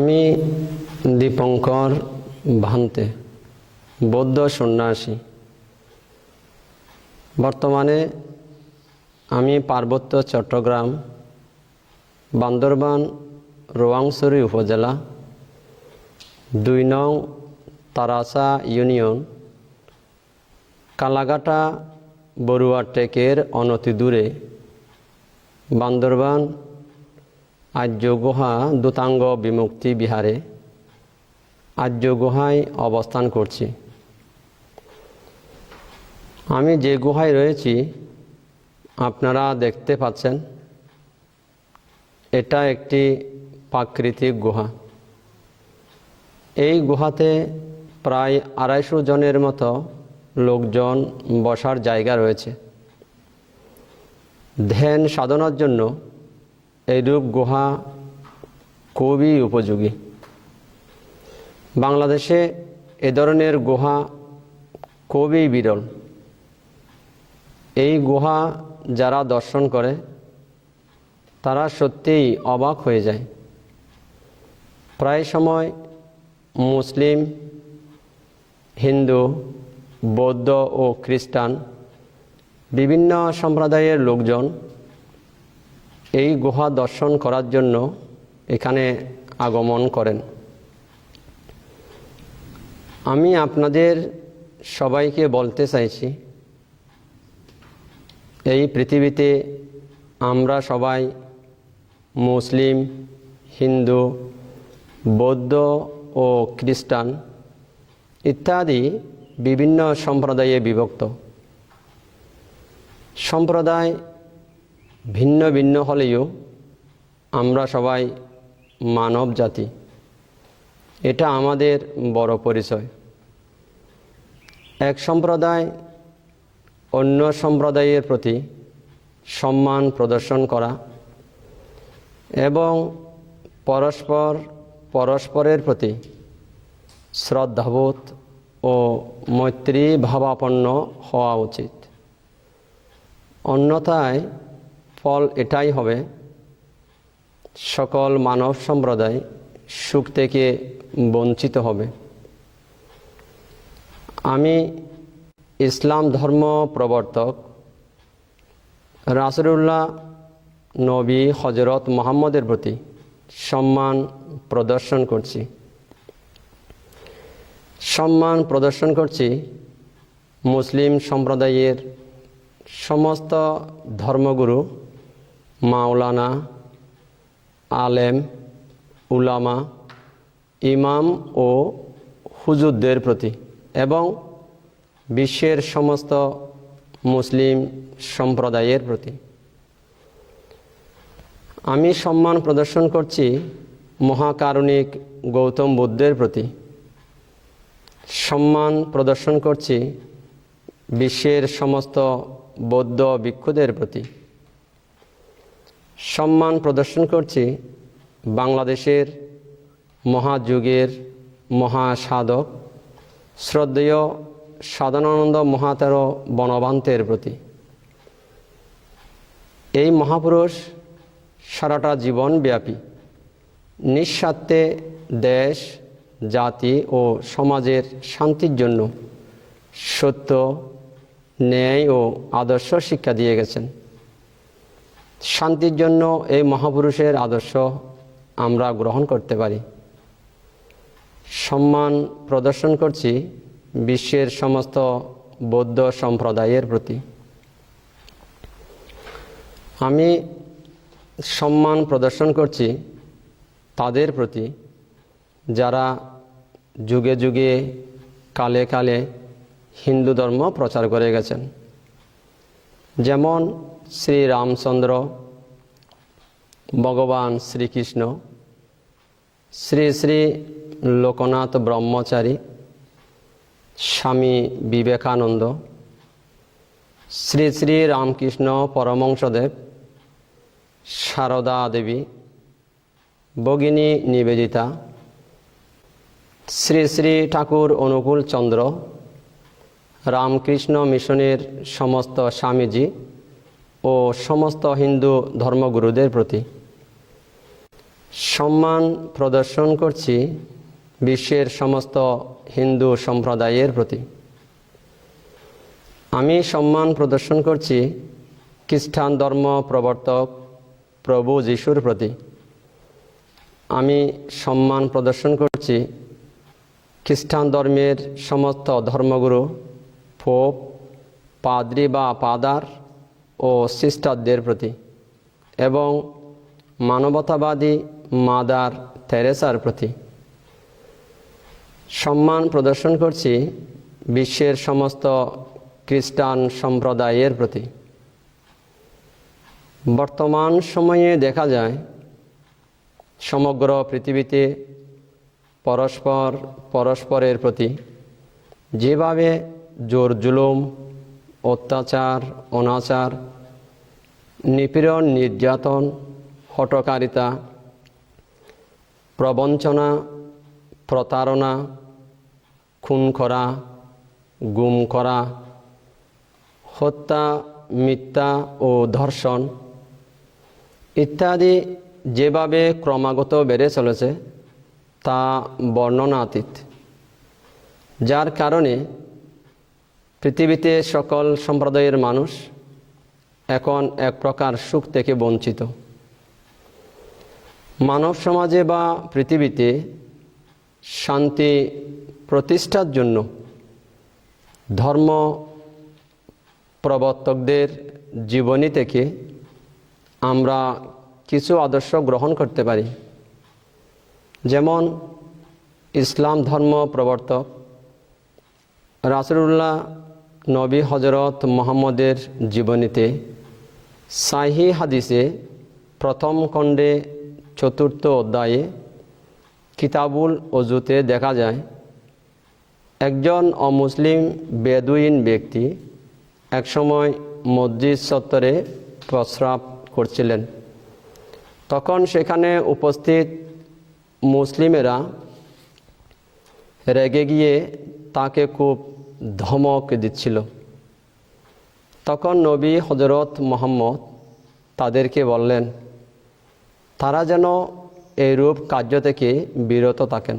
আমি দীপঙ্কর ভান্তে, বৌদ্ধ সন্ন্যাসী। বর্তমানে আমি পার্বত্য চট্টগ্রাম, বান্দরবান, রোয়াংছড়ি উপজেলা, দুই নং তারাসা ইউনিয়ন, কালাঘাটা বড়ুয়া টেকের অনতি দূরে, বান্দরবান আর্য গুহা দূতাঙ্গ বিমুক্তি বিহারে আর্য গুহায় অবস্থান করছি। আমি যে গুহায় রয়েছি, আপনারা দেখতে পাচ্ছেন, এটা একটি প্রাকৃতিক গুহা। এই গুহাতে প্রায় আড়াইশো জনের মতো লোকজন বসার জায়গা রয়েছে। ধ্যান সাধনার জন্য এইরূপ গুহা খুবই উপযোগী। বাংলাদেশে এ ধরনের গুহা খুবই বিরল। এই গুহা যারা দর্শন করে, তারা সত্যিই অবাক হয়ে যায়। প্রায় সময় মুসলিম, হিন্দু, বৌদ্ধ ও খ্রিস্টান, বিভিন্ন সম্প্রদায়ের লোকজন এই গুহা দর্শন করার জন্য এখানে আগমন করেন। আমি আপনাদের সবাইকে বলতে চাইছি, এই পৃথিবীতে আমরা সবাই মুসলিম, হিন্দু, বৌদ্ধ ও খ্রিস্টান ইত্যাদি বিভিন্ন সম্প্রদায়ে বিভক্ত। সম্প্রদায় ভিন্ন ভিন্ন হলেও আমরা সবাই মানব জাতি। এটা আমাদের বড় পরিচয়। এক সম্প্রদায় অন্য সম্প্রদায়ের প্রতি সম্মান প্রদর্শন করা এবং পরস্পর পরস্পরের প্রতি শ্রদ্ধাবোধ ও মৈত্রী ভাবাপন্ন হওয়া উচিত। অন্যথায় ফল এটাই হবে। সকল মানব সম্প্রদায় সুখ থেকে বঞ্চিত হবে। আমি ইসলাম ধর্ম প্রবর্তক রাসুল্লাহ নবী হজরত মোহাম্মদের প্রতি সম্মান প্রদর্শন করছি। সম্মান প্রদর্শন করছি মুসলিম সম্প্রদায়ের সমস্ত ধর্মগুরু মাওলানা, আলেম, উলামা, ইমাম ও হুজুরদের প্রতি এবং বিশ্বের সমস্ত মুসলিম সম্প্রদায়ের প্রতি। আমি সম্মান প্রদর্শন করছি মহাকারণিক গৌতম বুদ্ধের প্রতি। সম্মান প্রদর্শন করছি বিশ্বের সমস্ত বৌদ্ধ ভিক্ষুদের প্রতি। সম্মান প্রদর্শন করছি বাংলাদেশের মহাযুগের মহাসাধক, শ্রদ্ধেয় সাধনানন্দ মহাতের বনবান্তের প্রতি। এই মহাপুরুষ সারাটা জীবন ব্যাপী। নিঃস্বার্থে দেশ, জাতি ও সমাজের শান্তির জন্য সত্য, ন্যায় ও আদর্শ শিক্ষা দিয়ে গেছেন। শান্তির জন্য এই মহাপুরুষের আদর্শ আমরা গ্রহণ করতে পারি। সম্মান প্রদর্শন করছি বিশ্বের সমস্ত বৌদ্ধ সম্প্রদায়ের প্রতি। আমি সম্মান প্রদর্শন করছি তাদের প্রতি, যারা যুগে যুগে কালে কালে হিন্দু ধর্ম প্রচার করে গেছেন। যেমন শ্রী রামচন্দ্র, ভগবান শ্রীকৃষ্ণ, শ্রী শ্রী লোকনাথ ব্রহ্মচারী, স্বামী বিবেকানন্দ, শ্রী শ্রী রামকৃষ্ণ পরমংসদেব সারদা দেবী, ভগিনী নিবেদিতা, শ্রী শ্রী ঠাকুর অনুকূল চন্দ্র, রামকৃষ্ণ মিশনের সমস্ত স্বামীজি ও সমস্ত হিন্দু ধর্মগুরুদের প্রতি সম্মান প্রদর্শন করছি বিশ্বের সমস্ত হিন্দু সম্প্রদায়ের প্রতি। আমি সম্মান প্রদর্শন করছি খ্রিস্টান ধর্ম প্রবর্তক প্রভু যিশুর প্রতি। আমি সম্মান প্রদর্শন করছি খ্রিস্টান ধর্মের সমস্ত ধর্মগুরু, পোপ, পাদ্রি বা পাদার ও সিস্টারদের প্রতি। এবং মানবতাবাদী মাদার থেরেসার প্রতি। সম্মান প্রদর্শন করছি বিশ্বের সমস্ত খ্রিস্টান সম্প্রদায়ের প্রতি। বর্তমান সময়ে দেখা যায়, সমগ্র পৃথিবীতে পরস্পর পরস্পরের প্রতি যেভাবে জোর জুলুম অত্যাচার, অনাচার, নিপীড়ন, নির্যাতন হটকারিতা প্রবঞ্চনা, প্রতারণা, খুন করা, গুম করা, হত্যা, মিথ্যা ও ধর্ষণ ইত্যাদি যেভাবে ক্রমাগত বেড়ে চলেছে তা বর্ণনাতীত। যার কারণে পৃথিবীতে সকল সম্প্রদায়ের মানুষ এখন এক প্রকার সুখ থেকে বঞ্চিত। মানব সমাজে বা পৃথিবীতে শান্তি প্রতিষ্ঠার জন্য ধর্ম প্রবর্তকদের জীবনী থেকে আমরা কিছু আদর্শ গ্রহণ করতে পারি। যেমন ইসলাম ধর্ম প্রবর্তক রাসুল্লাহ নবী হজরত মোহাম্মদের জীবনীতে সাহি হাদিসে প্রথম খণ্ডে চতুর্থ অধ্যায়ে কিতাবুল অজুতে দেখা যায়, একজন অমুসলিম বেদুইন ব্যক্তি একসময় মসজিদ চত্বরে প্রস্রাব করছিলেন। তখন সেখানে উপস্থিত মুসলিমেরা রেগে গিয়ে তাকে খুব ধমক দিচ্ছিল। তখন নবী হজরত মোহাম্মদ তাদেরকে বললেন, তারা যেন এইরূপ কার্য থেকে বিরত থাকেন।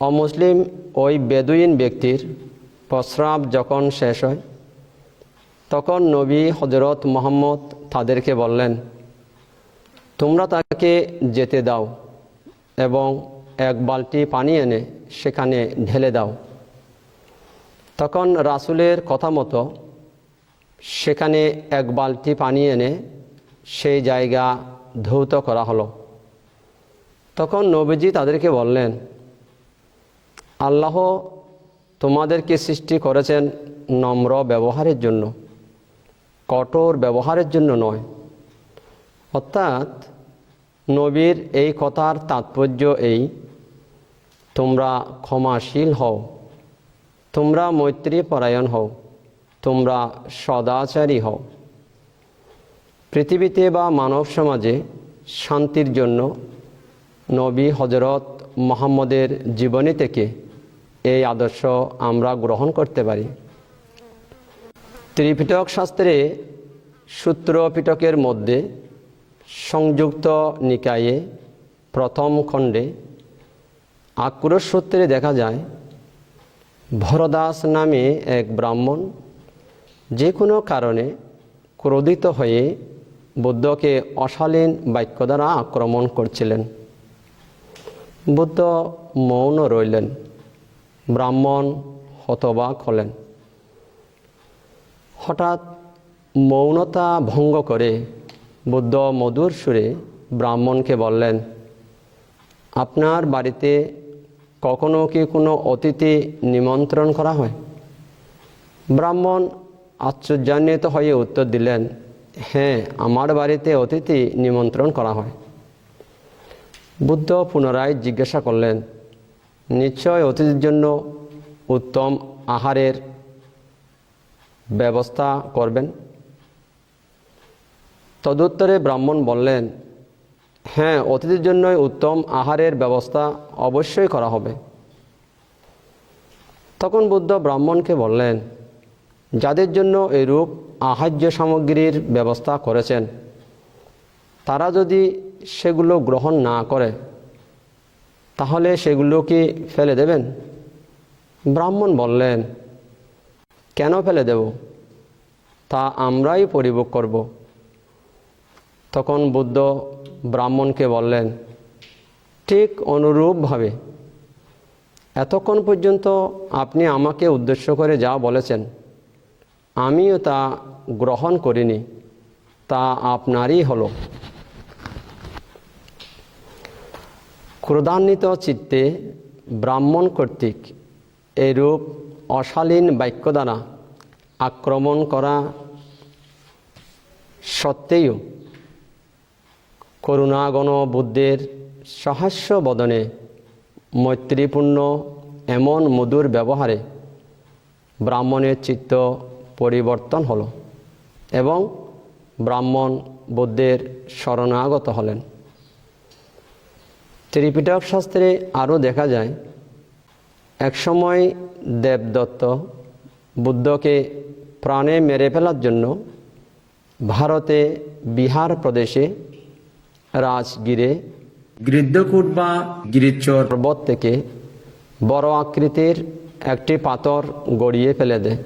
অমুসলিম ওই বেদুইন ব্যক্তির প্রস্রাব যখন শেষ হয়, তখন নবী হজরত মোহাম্মদ তাদেরকে বললেন, তোমরা তাকে যেতে দাও এবং এক বালতি পানি এনে সেখানে ঢেলে দাও। তখন রাসুলের কথা মতো সেখানে এক বালতি পানি এনে সেই জায়গা ধৌত করা হলো। তখন নবীজি তাদেরকে বললেন, আল্লাহ তোমাদেরকে সৃষ্টি করেছেন নম্র ব্যবহারের জন্য, কঠোর ব্যবহারের জন্য নয়। অর্থাৎ নবীর এই কথার তাৎপর্য এই, তোমরা ক্ষমাশীল হও। তোমরা মৈত্রী পরায়ণ হও, তোমরা সদাচারী হও। পৃথিবীতে বা মানব সমাজে শান্তির জন্য নবী হজরত মোহাম্মদের জীবনী থেকে এই আদর্শ আমরা গ্রহণ করতে পারি। ত্রিপিটক শাস্ত্রে সূত্র পিটকের মধ্যে সংযুক্ত নিকায়ে প্রথম খণ্ডে আক্রোশ সূত্রে দেখা যায় ভরদাস নামে এক ব্রাহ্মণ যে কোনো কারণে ক্রোধিত হয়ে বুদ্ধকে অশালীন বাক্য দ্বারা আক্রমণ করছিলেন। বুদ্ধ মৌন রইলেন। ব্রাহ্মণ হতবাক হলেন। হঠাৎ মৌনতা ভঙ্গ করে বুদ্ধ মধুর সুরে ব্রাহ্মণকে বললেন, আপনার বাড়িতে কখনো কি কোনো অতিথি নিমন্ত্রণ করা হয়? ব্রাহ্মণ আশ্চর্যান্বিত হয়ে উত্তর দিলেন হ্যাঁ আমার বাড়িতে অতিথি নিমন্ত্রণ করা হয়। বুদ্ধ পুনরায় জিজ্ঞাসা করলেন, নিশ্চয় অতিথির জন্য উত্তম আহারের ব্যবস্থা করবেন? তদুত্তরে ব্রাহ্মণ বললেন হ্যাঁ অতিথির জন্যই উত্তম আহারের ব্যবস্থা অবশ্যই করা হবে। তখন বুদ্ধ ব্রাহ্মণকে বললেন, যাদের জন্য এরূপ আহার্য সামগ্রীর ব্যবস্থা করেছেন, তারা যদি সেগুলো গ্রহণ না করে, তাহলে সেগুলো কি ফেলে দেবেন? ব্রাহ্মণ বললেন, কেন ফেলে দেব? তা আমরাই পরিভোগ করব। তখন বুদ্ধ ব্রাহ্মণকে বললেন, ঠিক অনুরূপভাবে এতক্ষণ পর্যন্ত আপনি আমাকে উদ্দেশ্য করে যা বলেছেন, আমিও তা গ্রহণ করিনি, তা আপনারই হলো। ক্রোধান্বিত চিত্তে ব্রাহ্মণ কর্তৃক এরূপ অশালীন বাক্য দ্বারা আক্রমণ করা সত্ত্বেও করুণাগণ বুদ্ধের সহাস্য বদনে, মৈত্রীপূর্ণ এমন মধুর ব্যবহারে ব্রাহ্মণের চিত্ত পরিবর্তন হলো এবং ব্রাহ্মণ বুদ্ধের শরণাগত হলেন। ত্রিপিটক শাস্ত্রে আরও দেখা যায়, একসময় দেবদত্ত বুদ্ধকে প্রাণে মেরে ফেলার জন্য ভারতে বিহার প্রদেশে রাজগিরে গৃদ্ধকূট বা গিরিচর পর্বত থেকে বড় আকৃতির একটি পাথর গড়িয়ে ফেলে দেয়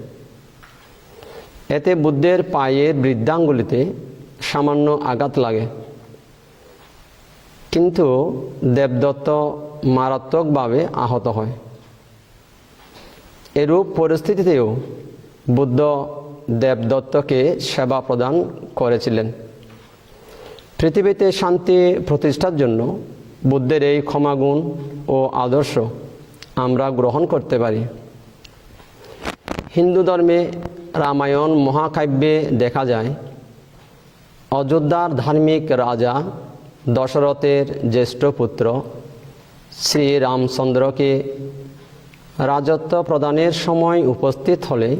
এতে বুদ্ধের পায়ের বৃদ্ধাঙ্গুলিতে সামান্য আঘাত লাগে। কিন্তু দেবদত্ত মারাত্মকভাবে আহত হয়। এরূপ পরিস্থিতিতেও বুদ্ধ দেবদত্তকে সেবা প্রদান করেছিলেন। পৃথিবীতে শান্তি প্রতিষ্ঠার জন্য বুদ্ধের এই ক্ষমাগুণ ও আদর্শ আমরা গ্রহণ করতে পারি। হিন্দু ধর্মে রামায়ণ মহাকাব্যে দেখা যায়, অযোধ্যার ধার্মিক রাজা দশরথের জ্যেষ্ঠ পুত্র শ্রীরামচন্দ্রকে রাজত্ব প্রদানের সময় উপস্থিত হলে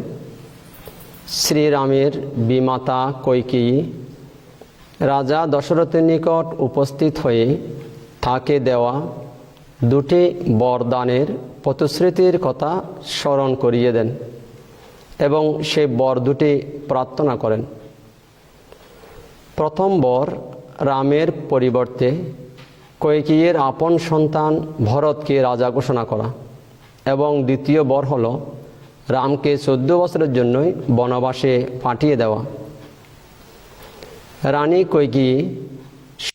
শ্রীরামের বিমাতা কৈকেয়ী রাজা দশরথের নিকট উপস্থিত হয়ে তাকে দেওয়া দুটি বরদানের প্রতিশ্রুতির কথা স্মরণ করিয়ে দেন এবং সে বর দুটি প্রার্থনা করেন। প্রথম বর রামের পরিবর্তে কৈকেয়ীর আপন সন্তান ভরতকে রাজা ঘোষণা করা এবং দ্বিতীয় বর হল রামকে চোদ্দ বছরের জন্যই বনবাসে পাঠিয়ে দেওয়া। রানী কৈকি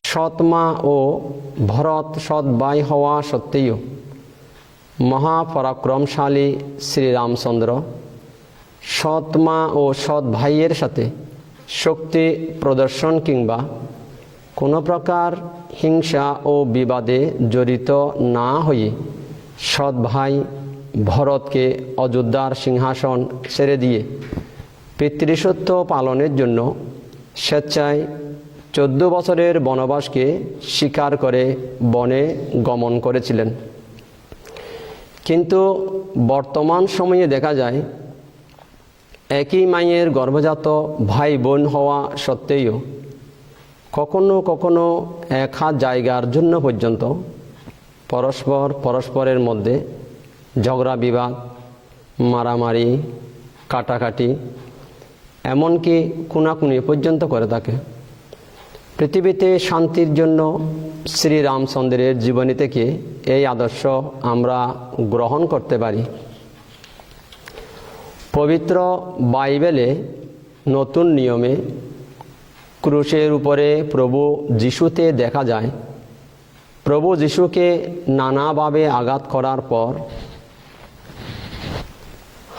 সৎমা ও ভরত সৎ ভাই হওয়া সত্ত্বেও মহাপরাক্রমশালী শ্রীরামচন্দ্র সৎমা ও সৎ ভাইয়ের সাথে শক্তি প্রদর্শন কিংবা কোনো প্রকার হিংসা ও বিবাদে জড়িত না হয়ে সৎ ভাই ভরতকে অযোধ্যার সিংহাসন ছেড়ে দিয়ে পিতৃসত্ব পালনের জন্য স্বেচ্ছায় চোদ্দ বছরের বনবাসকে স্বীকার করে বনে গমন করেছিলেন। কিন্তু বর্তমান সময়ে দেখা যায়, একই মায়ের গর্ভজাত ভাই বোন হওয়া সত্ত্বেও কখনো কখনো এক হাত জায়গার জন্য পর্যন্ত পরস্পর পরস্পরের মধ্যে ঝগড়া বিবাদ, মারামারি, কাটাকাটি এমনকি কুনাকুনি পর্যন্ত করে থাকে। পৃথিবীতে শান্তির জন্য শ্রীরামচন্দ্রের জীবনী থেকে এই আদর্শ আমরা গ্রহণ করতে পারি? পবিত্র বাইবেলে নতুন নিয়মে ক্রুশের উপরে প্রভু যিশুতে দেখা যায়। প্রভু যিশুকে নানাভাবে আঘাত করার পর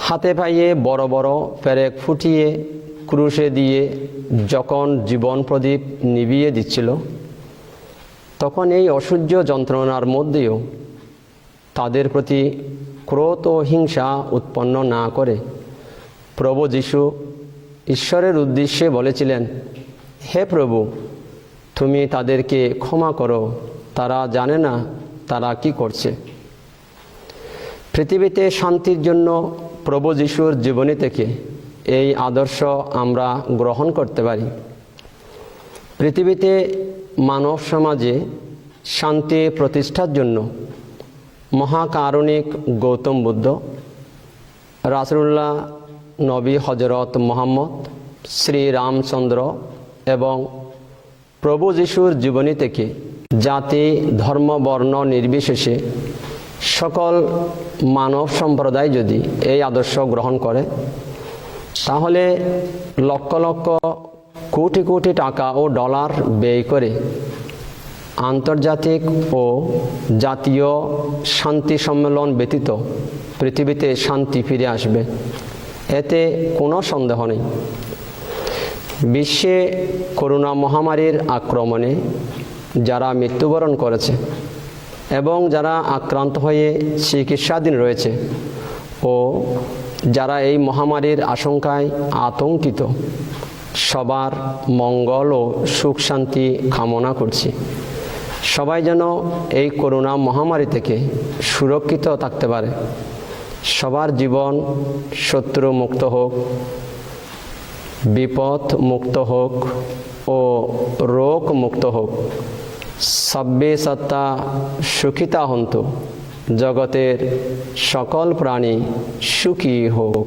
হাতে পাইয়ে বড় বড় পেরেক ফুটিয়ে, ক্রুশে দিয়ে যখন জীবন প্রদীপ নিভিয়ে দিচ্ছিল, তখন এই অসহ্য যন্ত্রণার মধ্যেও তাদের প্রতি ক্রোধ ও হিংসা উৎপন্ন না করে প্রভু যিশু ঈশ্বরের উদ্দেশ্যে বলেছিলেন, হে প্রভু, তুমি তাদেরকে ক্ষমা করো, তারা জানে না তারা কি করছে। পৃথিবীতে শান্তির জন্য প্রভু যিশুর জীবনী থেকে এই আদর্শ আমরা গ্রহণ করতে পারি। পৃথিবীতে মানব সমাজে শান্তি প্রতিষ্ঠার জন্য মহাকারণিক গৌতম বুদ্ধ রাসুল্লাহ নবী হজরত মোহাম্মদ, শ্রী রামচন্দ্র এবং প্রভু যিশুর জীবনী থেকে জাতি, ধর্ম, বর্ণ নির্বিশেষে সকল মানব সম্প্রদায় যদি এই আদর্শ গ্রহণ করে, তাহলে লক্ষ লক্ষ কোটি কোটি টাকা ও ডলার ব্যয় করে আন্তর্জাতিক ও জাতীয় শান্তি সম্মেলন ব্যতীত পৃথিবীতে শান্তি ফিরে আসবে। এতে কোনো সন্দেহ নেই। বিশ্বে করোনা মহামারীর আক্রমণে যারা মৃত্যুবরণ করেছে এবং যারা আক্রান্ত হয়ে চিকিৎসাধীন রয়েছে ও যারা এই মহামারীর আশঙ্কায় আতঙ্কিত, সবার মঙ্গল ও সুখ শান্তি কামনা করছি। সবাই যেন এই করোনা মহামারী থেকে সুরক্ষিত থাকতে পারে। সবার জীবন শত্রু মুক্ত হোক বিপদ মুক্ত হোক ও রোগ মুক্ত হোক। সব্বে সত্তা সুখিতা হন্ত। জগতের সকল প্রাণী সুখী হোক।